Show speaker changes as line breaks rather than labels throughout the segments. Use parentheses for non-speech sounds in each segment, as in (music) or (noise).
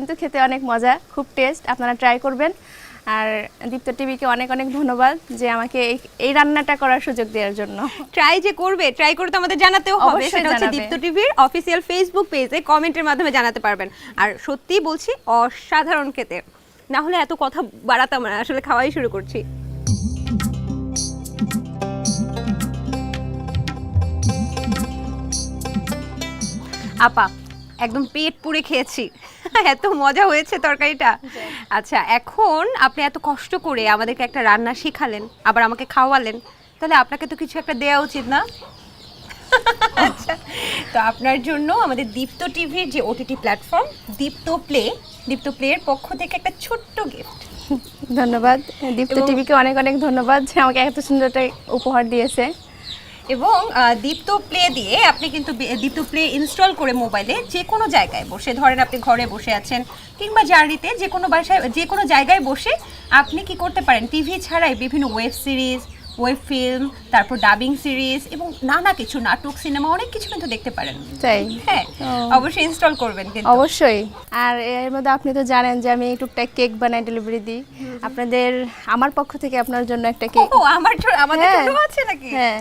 কিন্তু খেতে অনেক মজা খুব টেস্ট আপনারা ট্রাই করবেন। আর দীপ্ত টিভিকে অনেক অনেক ধন্যবাদ যে আমাকে এই রান্নাটা করার সুযোগ দেওয়ার জন্য।
ট্রাই যে করবে ট্রাই করে তো আমাদের জানাতেও হবে সেটা হচ্ছে দীপ্ত টিভির অফিসিয়াল ফেসবুক পেজে কমেন্টের মাধ্যমে জানাতে পারবেন। আর সত্যিই বলছি অসাধারণ খেতে। না হলে এত কথা বাড়াতাম না আসলে খাওয়াই শুরু করছি। আপা একদম পেট পুড়ে খেয়েছি। এত মজা হয়েছে তরকারিটা। আচ্ছা এখন আপনি এত কষ্ট করে আমাদেরকে একটা রান্না শেখালেন আবার আমাকে খাওয়ালেন তাহলে আপনাকে তো কিছু একটা দেওয়া উচিত না? আচ্ছা তো আপনার জন্য আমাদের দীপ্ত টিভির যে OTT platform Deepto play Deepto প্লের পক্ষ থেকে একটা ছোট্ট গিফট
ধন্যবাদ। দীপ্ত টিভিকে অনেক অনেক ধন্যবাদ যে আমাকে এত সুন্দর একটা উপহার দিয়েছে।
এবং দীপ্ত প্লে দিয়ে আপনি কিন্তু দীপ্ত প্লে ইনস্টল করে মোবাইলে যে কোনো জায়গায় বসে ধরেন আপনি ঘরে বসে আছেন কিংবা জার্নিতে যে কোনো বাসায় যে কোনো জায়গায় বসে আপনি কি করতে পারেন? টিভি ছাড়াই বিভিন্ন ওয়েব সিরিজ ওয়েব ফিল্ম তারপর ডাবিং সিরিজ এবং নানা কিছু নাটক সিনেমা অনেক কিছু কিন্তু দেখতে পারেন।
তাই?
হ্যাঁ অবশ্যই ইনস্টল করবেন কিন্তু।
অবশ্যই। আর এর মধ্যে আপনি তো জানেন যে আমি টুকটাক কেক বানাই ডেলিভারি দিই। আপনাদের আমার পক্ষ থেকে আপনার জন্য একটা কেক
ও আমার আমাদের
হ্যাঁ।
আছে নাকি?
হ্যাঁ।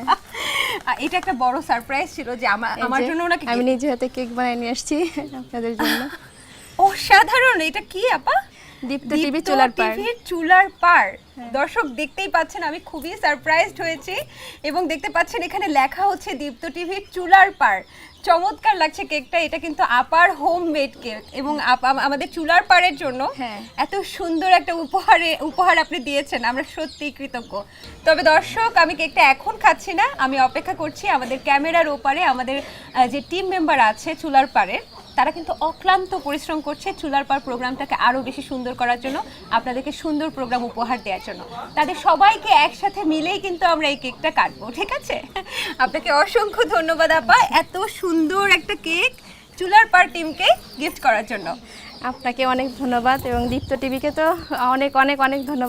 এটা একটা বড় সারপ্রাইজ ছিল যে আমার আমার জন্য ওনাকে
আমি নিজে হাতে কেক বানিয়ে নিয়ে আসছি আপনাদের জন্য। (laughs)
অসাধারণ এটা কি আপা?
দীপ্ত টিভি চুলার পার
চুলার পার দর্শক দেখতেই পাচ্ছেন আমি খুবই সারপ্রাইজড হয়েছি এবং দেখতে পাচ্ছেন এখানে লেখা হচ্ছে দীপ্ত টিভির চুলার পার চমৎকার লাগছে কেকটা এটা কিন্তু আপার হোম মেড কেক এবং আমাদের চুলার পাড়ের জন্য
হ্যাঁ।
এত সুন্দর একটা উপহারে উপহার আপনি দিয়েছেন আমরা সত্যিই কৃতজ্ঞ। তবে দর্শক আমি কেকটা এখন খাচ্ছি না আমি অপেক্ষা করছি আমাদের ক্যামেরার ওপারে আমাদের যে টিম মেম্বার আছে চুলার পাড়ে। তারা কিন্তু অক্লান্ত পরিশ্রম করছে চুলার পার প্রোগ্রামটাকে আরও বেশি সুন্দর করার জন্য, আপনাদেরকে সুন্দর প্রোগ্রাম উপহার দেওয়ার জন্য। তাদের সবাইকে একসাথে মিলেই কিন্তু আমরা এই কেকটা কাটবো, ঠিক আছে? আপনাকে অসংখ্য ধন্যবাদ, আপা। এত সুন্দর একটা কেক, চুলার পার টিমকে গিফট করার জন্য।
আপনাকে অনেক ধন্যবাদ এবং দীপ্ত টিভিকে তো অনেক অনেক অনেক ধন্যবাদ।